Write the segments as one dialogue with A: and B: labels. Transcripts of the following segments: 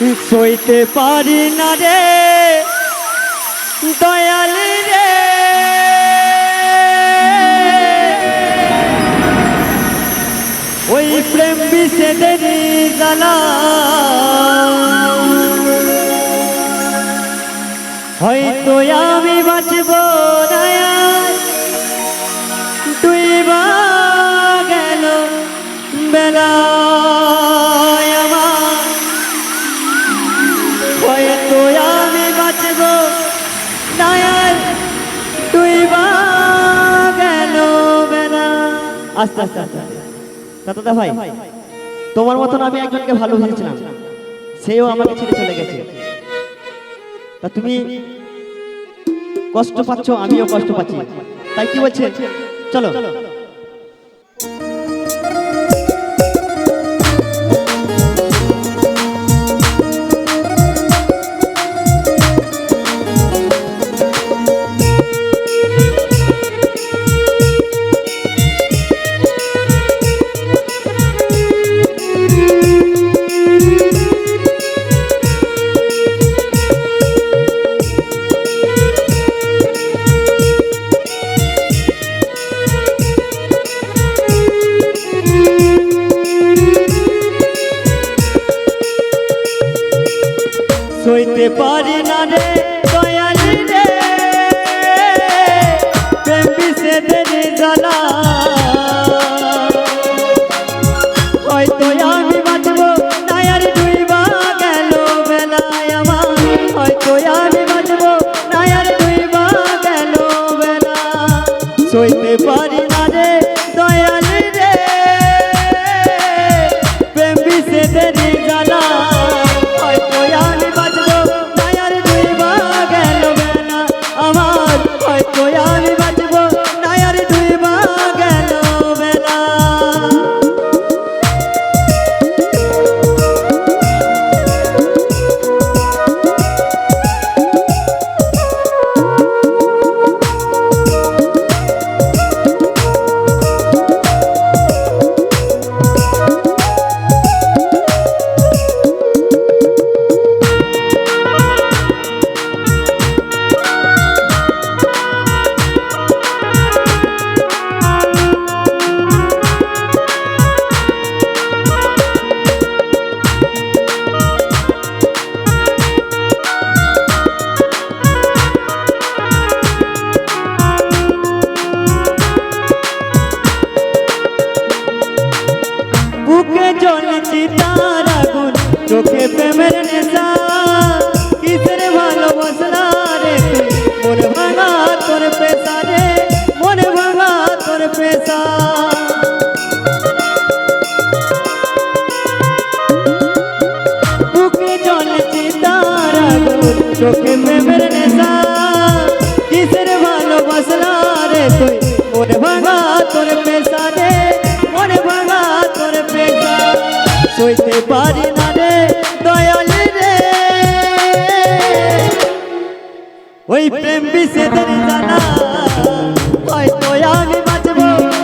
A: সইতে পারি না রে। দয়াল রে। ওই প্রেম বিষেদেরই জ্বালা। হয়তো আমি বাঁচব। না আর। তুই গেল বেলা আস্তে আস্তে আস্তে দাদা ভাই, তোমার মতন আমি একজনকে ভালোবেসেছিলাম সেও আমাকে ছেড়ে চলে গেছে। তা তুমি কষ্ট পাচ্ছ, আমিও কষ্ট পাচ্ছি। তাই কি বলছে চলো। সইতে পারি না রে, দয়ালি রে। প্রেম বিষেদের জ্বালা। হয়তো আমি বাঁচব নায়ার ডুইবা গেল বেলায় আমার। হয়তো আমি বাঁচব নায়ার ডুইবা গেল বেলা সইতে পারি চোখে প্রেমের নেশা, কিসের ভালোবাসা রে? মনে ভাঙা তোর পেশা রে, মনে ভাঙা তোর পেশা। বুকে জ্বলছি তার চোখে প্রেমের নেশা, কিসের ভালোবাসা রে? তুই মনে ভাঙা ওই প্রেম বিষেদের জানা হয়তো আমি বাঁচব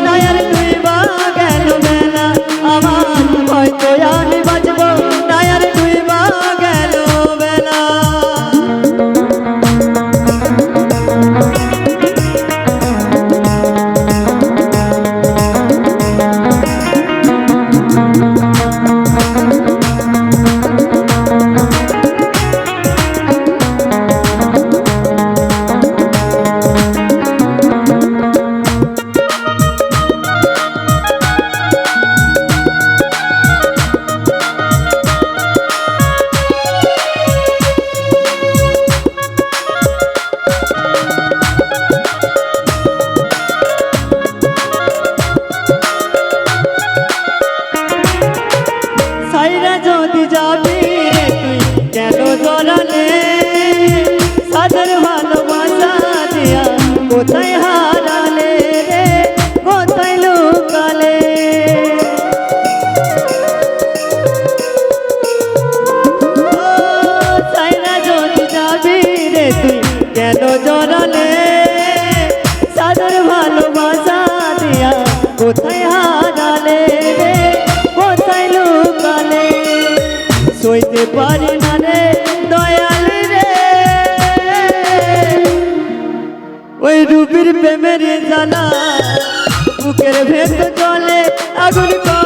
A: নায়ার তুই বা গেল বেলা। আমার হয়তো আমি ছাইরা যদি যাবি জানা বুকের ভেত জলে আগুন